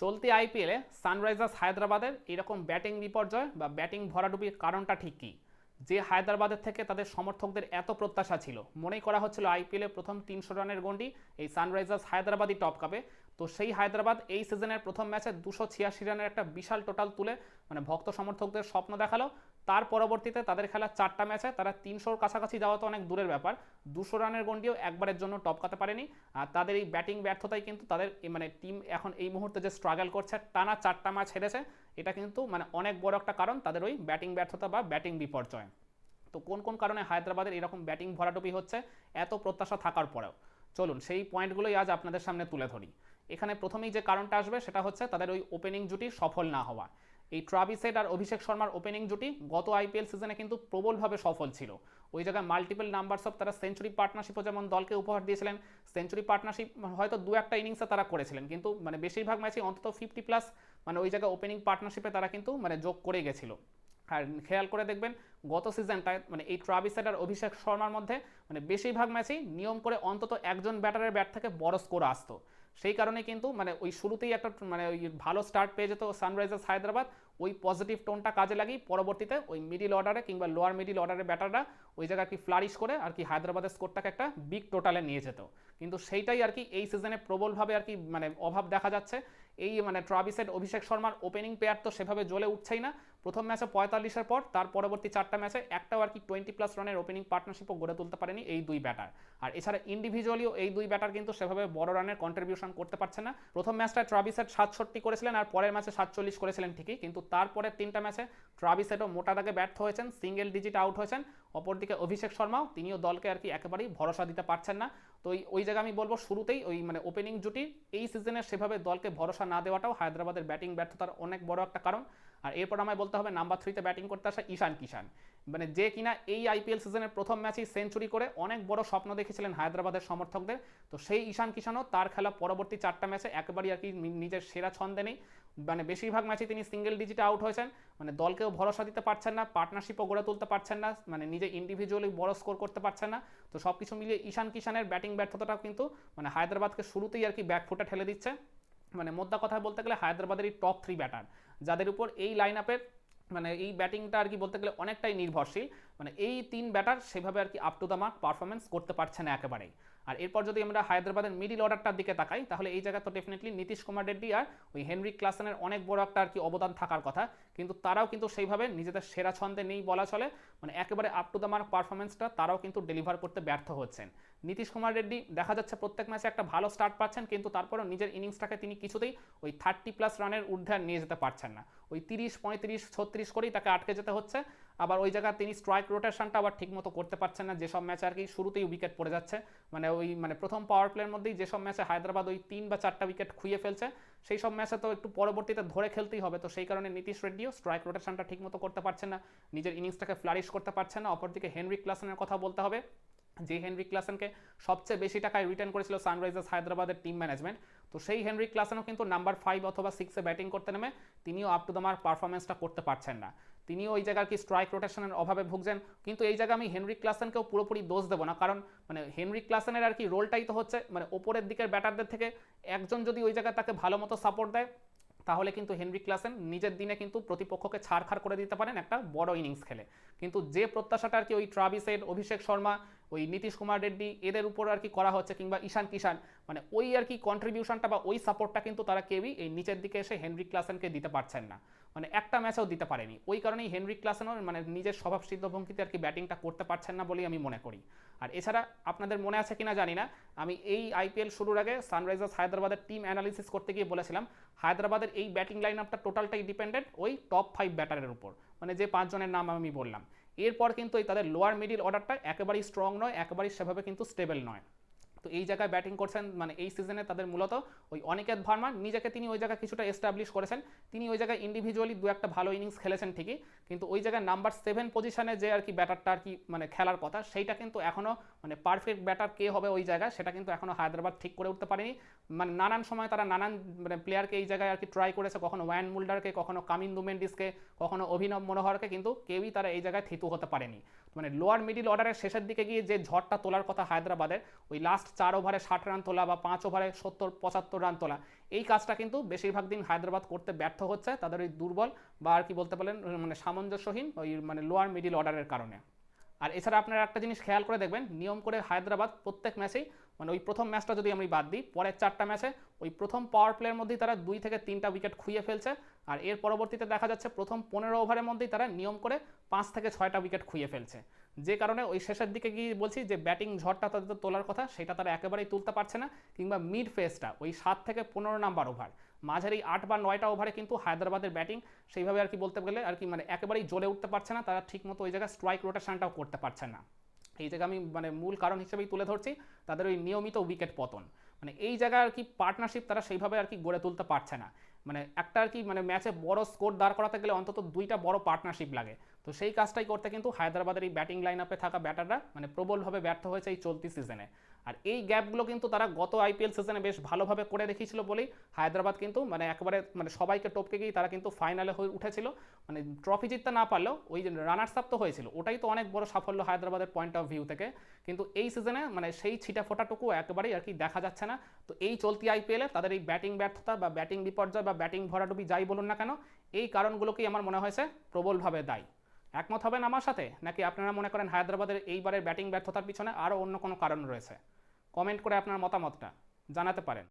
চলতি আইপিএলে সানরাইজার্স হায়দ্রাবাদের এরকম ব্যাটিং বিপর্যয় বা ব্যাটিং ভরাডুবির কারণটা ঠিক কী? যে হায়দ্রাবাদের থেকে তাদের সমর্থকদের এত প্রত্যাশা ছিল। মনেই করা হচ্ছিল আইপিএলে প্রথম তিনশো রানের গন্ডি এই সানরাইজার্স হায়দ্রাবাদই টপ কাপে। তো সেই হায়দ্রাবাদ এই সিজনের প্রথম ম্যাচে দুশো ছিয়াশি রানের একটা বিশাল টোটাল তুলে মানে ভক্ত সমর্থকদের স্বপ্ন দেখাল। তার পরবর্তীতে তাদের খেলা চারটা ম্যাচে তারা তিনশোর কাছাকাছি যাওয়া তো অনেক দূরের ব্যাপার। দুশো রানের গন্ডিও একবারের জন্য টপকাতে পারেনি। আর তাদের এই ব্যাটিং ব্যর্থতাই কিন্তু তাদের মানে টিম এখন এই মুহূর্তে যে স্ট্রাগল করছে, টানা চারটা ম্যাচ হেরেছে। এটা কিন্তু মানে অনেক বড় একটা কারণ তাদের ওই ব্যাটিং ব্যর্থতা বা ব্যাটিং বিপর্যয়। তো কোন কোন কারণে হায়দ্রাবাদের এরকম ব্যাটিং ভরাটুপি হচ্ছে, এত প্রত্যাশা থাকার পরেও। চলুন, সেই পয়েন্টগুলোই আজ আপনাদের সামনে তুলে ধরি। এখানে প্রথমেই যে কারণটা আসবে, সেটা হচ্ছে তাদের ওই ওপেনিং জুটি সফল না হওয়া। এই ট্রাভিসেট আর অভিষেক শর্মার ওপেনিং জুটি গত আইপিএল সিজনে কিন্তু প্রবলভাবে সফল ছিল। ওই জায়গায় মাল্টিপল নাম্বারস অফ তারা সেঞ্চুরি পার্টনারশিপও যেমন দলকে উপহার দিয়েছিলেন সেঞ্চুরি পার্টনারশিপ হয়তো দু একটা ইনিংসে তারা করেছিলেন, কিন্তু মানে বেশিরভাগ ম্যাচে অন্তত ফিফটি প্লাস মানে ওই জায়গায় ওপেনিং পার্টনারশিপে তারা কিন্তু মানে যোগ করে গেছিল। আর খেয়াল করে দেখবেন, গত সিজনটায় মানে এই ট্রাভিসেট আর অভিষেক শর্মার মধ্যে মানে বেশিরভাগ ম্যাচেই নিয়ম করে অন্তত একজন ব্যাটারের ব্যাট থেকে বড় স্কোর আসতো। সেই কারণে কিন্তু মানে ওই শুরুতেই একটা মানে ওই ভালো স্টার্ট পেয়ে যেত সানরাইজার্স হায়দ্রাবাদ, ওই পজিটিভ টোনটা কাজে লাগিয়ে পরবর্তীতে ওই মিডিল অর্ডারে কিংবা লোয়ার মিডিল অর্ডারে ব্যাটাররা ওই জায়গায় কি ফ্লারিশ করে আর কি হায়দ্রাবাদের স্কোরটাকে একটা বিগ টোটালে নিয়ে যেত। কিন্তু সেইটাই আর কি এই সিজনে প্রবলভাবে আর কি মানে অভাব দেখা যাচ্ছে। এই মানে ট্রাভিসেট অভিষেক শর্মার ওপেনিং পেয়ার তো সেভাবে জ্বলে উঠছেই না। প্রথম ম্যাচে পঁয়তাল্লিশের পর, তার পরবর্তী চারটা ম্যাচে একটাও আর কি টোয়েন্টি প্লাস রানের ওপেনিং পার্টনারশিপও গড়ে তুলতে পারেনি এই দুই ব্যাটার আর এছাড়া ইন্ডিভিজুয়ালিও এই দুই ব্যাটার কিন্তু সেভাবে বড় রানের কন্ট্রিবিউশন করতে পারছে না। প্রথম ম্যাচটা ট্রাভিসেট সাতষট্টি করেছিলেন আর পরের ম্যাচে সাতচল্লিশ করেছিলেন ঠিকই। কিন্তু তারপরের তিনটা ম্যাচে ট্রাভিসেটও মোটা দাগে ব্যর্থ হয়েছেন সিঙ্গেল ডিজিট আউট হয়েছেন। অপরদিকে অভিষেক শর্মাও, তিনিও দলকে আর কি একেবারেই ভরসা দিতে পারছেন না। তো ওই জায়গায় আমি বলব শুরুতেই ওই মানে ওপেনিং জুটি, এই সিজনে সেভাবে দলকে ভরসা না দেওয়াটাও হায়দ্রাবাদের ব্যাটিং ব্যর্থতার অনেক বড় একটা কারণ। আর এরপর আমায় বলতে হবে নাম্বার থ্রিতে ব্যাটিং করতে আসা ঈশান কিষান। মানে যে কিনা এই আইপিএল সিজনের প্রথম ম্যাচেই সেঞ্চুরি করে অনেক বড় স্বপ্ন দেখেছিলেন হায়দ্রাবাদের সমর্থকদের। তো সেই ঈশান কিষানও তার খেলা পরবর্তী চারটা ম্যাচে একেবারেই আর কি নিজের সেরা ছন্দে নেই। মানে বেশিরভাগ ম্যাচে তিনি সিঙ্গেল ডিজিটে আউট হয়েছেন। মানে দলকেও ভরসা দিতে পারছেন না পার্টনারশিপও গড়ে তুলতে পারছেন না মানে নিজে ইন্ডিভিজুয়ালি বড় স্কোর করতে পারছেন না। তো সব কিছু মিলিয়ে ঈশান কিষানের ব্যাটিং ব্যর্থতাটাও কিন্তু মানে হায়দ্রাবাদকে শুরুতেই আর কি ব্যাকফুটে ঠেলে দিচ্ছে। মানে মোদ্দা কথায় বলতে গেলে হায়দ্রাবাদের এই টপ থ্রি ব্যাটার যাদের উপর এই লাইন আপের মানে এই ব্যাটিংটা আর কি বলতে গেলে অনেকটাই নির্ভরশীল। মানে এই তিন ব্যাটার সেভাবে আর কি up to the mark performance করতে পারছে না একেবারেই। আর এরপর যদি আমরা হায়দ্রাবাদের মিডিল অর্ডারটার দিকে তাকাই, তাহলে এই জায়গায় তো ডেফিনেটলি নীতিশ কুমার রেড্ডি আর ওই হেনরি ক্লাসেনের অনেক বড় একটা আর কি অবদান থাকার কথা। কিন্তু তারাও কিন্তু সেইভাবে নিজেদের সেরা ছন্দে নেই বলা চলে। মানে একেবারে আপ টু দ্য মার্ক পারফরমেন্সটা তারাও কিন্তু ডেলিভার করতে ব্যর্থ হচ্ছেন। নীতিশ কুমার রেড্ডি দেখা যাচ্ছে প্রত্যেক ম্যাচে একটা ভালো স্টার্ট পাচ্ছেন, কিন্তু তারপরেও নিজের ইনিংসটাকে তিনি কিছুতেই ওই থার্টি প্লাস রানের ঊর্ধ্বে নিয়ে যেতে পারছেন না। ওই তিরিশ, পঁয়ত্রিশ, ছত্রিশ করেই তাকে আটকে যেতে হচ্ছে। আবার ওই জায়গায় তিনি স্ট্রাইক রোটেশনটা আবার ঠিকমতো করতে পারছেন না। যেসব ম্যাচে আর কি শুরুতেই উইকেট পড়ে যাচ্ছে। মানে ওই মানে প্রথম পাওয়ার প্লের মধ্যেই যেসব ম্যাচে হায়দ্রাবাদ ওই তিন বা চারটা উইকেট খুঁয়ে ফেলছে, সেই সব ম্যাচে তো একটু পরবর্তীতে ধরে খেলতেই হবে। তো সেই কারণে নীতিশ রেড্ডিও স্ট্রাইক রোটেশনটা ঠিকমতো করতে পারছেন না। নিজের ইনিংসটাকে ফ্লারিশ করতে পারছেন না। অপরদিকে হেনরি ক্লাসনের কথা বলতে হবে। যে হেনরি ক্লাসেনকে সবচেয়ে বেশি টাকায় রিটার্ন করেছিল সানরাইজার্স হায়দ্রাবাদের টিম ম্যানেজমেন্ট তো সেই হেনরি ক্লাসেনও কিন্তু নাম্বার ফাইভ অথবা সিক্সে ব্যাটিং করতে নেমে, তিনিও আপ টু দ্য মার্ক পারফরমেন্সটা করতে পারছেন না। তিনিও ওই জায়গার কি স্ট্রাইক রোটেশনের অভাবে ভুগছেন? কিন্তু এই জায়গায় আমি হেনরি ক্লাসেনকেও পুরোপুরি দোষ দেবো না। কারণ মানে হেনরি ক্লাসেনের আর কি রোলটাই তো হচ্ছে মানে ওপরের দিকের ব্যাটারদের থেকে একজন যদি ওই জায়গায় তাকে ভালো মতো সাপোর্ট দেয়, তাহলে কিন্তু হেনরি ক্লাসেন নিজের দিনে কিন্তু প্রতিপক্ষকে ছাড়খাড় করে দিতে পারেন একটা বড় ইনিংস খেলে। কিন্তু যে প্রত্যাশাটা আর কি ওই ট্রাভিসের, অভিষেক শর্মা, ওই নীতিশ কুমার রেড্ডি, এদের উপর আর কি করা হচ্ছে কিংবা ঈশান কিষান মানে ওই আর কি কন্ট্রিবিউশনটা বা ওই সাপোর্টটা কিন্তু তারা কেউই এই নিচের দিকে এসে হেনরি ক্লাসেনকে দিতে পারছেন না। মানে একটা ম্যাচেও দিতে পারেনি। ওই কারণেই হেনরি ক্লাসেনও মানে নিজের স্বভাবসিদ্ধ ভঙ্গিতে আর কি ব্যাটিংটা করতে পারছেন না বলেই আমি মনে করি। আর এছাড়া আপনাদের মনে আছে কিনা জানি না, আমি এই আইপিএল শুরুর আগে সানরাইজার্স হায়দ্রাবাদের টিম অ্যানালিসিস করতে গিয়ে বলেছিলাম, হায়দ্রাবাদের এই ব্যাটিং লাইন আপটা টোটালটাই ডিপেন্ডেন্ট ওই টপ ফাইভ ব্যাটারের উপর। মানে যে পাঁচজনের নাম আমি বললাম। এরপর কিন্তু এই তাদের লোয়ার মিডিল অর্ডারটা একেবারেই স্ট্রং নয়, একেবারেই সেভাবে কিন্তু স্টেবল নয়। তো এই জায়গায় ব্যাটিং করছেন মানে এই সিজনে তাদের মূলত ওই অনিকেত ভার্মা, নিজেকে তিনি ওই জায়গায় কিছুটা এস্টাবলিশ করেছেন। তিনি ওই জায়গায় ইন্ডিভিজুয়ালি দু একটা ভালো ইনিংস খেলেছেন ঠিকই। কিন্তু ওই জায়গায় নাম্বার সেভেন পজিশনে যে আর কি ব্যাটারটা আর কি মানে খেলার কথা, সেইটা কিন্তু এখনও মানে পারফেক্ট ব্যাটার কে হবে ওই জায়গায়, সেটা কিন্তু এখনও হায়দ্রাবাদ ঠিক করে উঠতে পারেনি। মানে নানান সময় তারা নানান মানে প্লেয়ারকে এই জায়গায় আর কি ট্রাই করেছে, কখনো ওয়ান মুল্ডারকে, কখনো কামিন্দু মেন্ডিসকে কখনো অভিনব মনোহরকে, কিন্তু কেউই তারা এই জায়গায় থিতু হতে পারেনি। মানে লোয়ার মিডিল অর্ডারের শেষের দিকে গিয়ে যে ঝড়টা তোলার কথা হায়দ্রাবাদের, ওই লাস্ট চার ওভারে ষাট রান তোলা বা পাঁচ ওভারে সত্তর, পঁচাত্তর রান তোলা, এই কাজটা কিন্তু বেশিরভাগ দিন হায়দ্রাবাদ করতে ব্যর্থ হচ্ছে, তাদের ওই দুর্বল বা আর কি বলতে পারেন মানে সামঞ্জস্যহীন ওই মানে লোয়ার মিডিল অর্ডারের কারণে। আর এছাড়া আপনারা একটা জিনিস খেয়াল করে দেখবেন, নিয়ম করে হায়দ্রাবাদ প্রত্যেক ম্যাচেই মানে ওই প্রথম ম্যাচটা যদি আমি বাদ দিই, পরের চারটা ম্যাচে ওই প্রথম পাওয়ার প্লের মধ্যেই তারা দুই থেকে তিনটা উইকেট খুইয়ে ফেলছে। আর এর পরবর্তীতে দেখা যাচ্ছে প্রথম পনেরো ওভারের মধ্যেই তারা নিয়ম করে পাঁচ থেকে ছয়টা উইকেট খুইয়ে ফেলছে। যে কারণে ওই শেষের দিকে গিয়ে বলছি যে ব্যাটিং ঝড়টা তাদের তোলার কথা, সেটা তারা একেবারেই তুলতে পারছে না, কিংবা মিড ফেসটা ওই সাত থেকে পনেরো নাম্বার ওভার মাঝারি আট বা নয়টা ওভারে কিন্তু হায়দ্রাবাদের ব্যাটিং সেইভাবে আর কি বলতে গেলে আর কি মানে একেবারেই জ্বলে উঠতে পারছে না, তারা ঠিকমতো ওই জায়গায় স্ট্রাইক রোটেশনটাও করতে পারছে না। এই জায়গায় আমি মানে মূল কারণ হিসেবেই তুলে ধরছি, তাদের ওই নিয়মিত উইকেট পতন। মানে এই জায়গায় আর কি পার্টনারশিপ তারা সেইভাবে আর কি গড়ে তুলতে পারছে না। মানে একটা আর কি মানে ম্যাচে বড় স্কোর দাঁড় করাতে গেলে অন্তত দুইটা বড় পার্টনারশিপ লাগে। তো সেই কাজটাই করতে কিন্তু হায়দ্রাবাদের এই ব্যাটিং লাইন আপে থাকা ব্যাটাররা মানে প্রবলভাবে ব্যর্থ হয়েছে এই চলতি সিজনে আর এই গ্যাপগুলো কিন্তু তারা গত আইপিএল সিজনে বেশ ভালোভাবে করে দেখিয়েছিল বলেই হায়দ্রাবাদ কিন্তু মানে একবারে মানে সবাইকে টপকে গিয়ে তারা কিন্তু ফাইনালে হয়ে উঠেছিল। মানে ট্রফি জিততে না পারলেও ওই যে রানার্স আপ তো হয়েছিল, ওটাই তো অনেক বড় সাফল্য হায়দ্রাবাদের পয়েন্ট অফ ভিউ থেকে। কিন্তু এই সিজনে মানে সেই ছিটা ফোটাটুকু একেবারেই আর কি দেখা যাচ্ছে না। তো এই চলতি আইপিএলে তাদের এই ব্যাটিং ব্যর্থতা বা ব্যাটিং বিপর্যয় বা ব্যাটিং ভরাডুবি যাই বলুন না কেন, এই কারণগুলোকেই আমার মনে হয়েছে প্রবলভাবে দায়ী। একমত হবেন আমার সাথে? নাকি আপনারা মনে করেন হায়দ্রাবাদের এইবারের ব্যাটিং ব্যর্থতার পিছনে আরও অন্য কোনো কারণ রয়েছে? কমেন্ট করে আপনার মতামতটা জানাতে পারেন।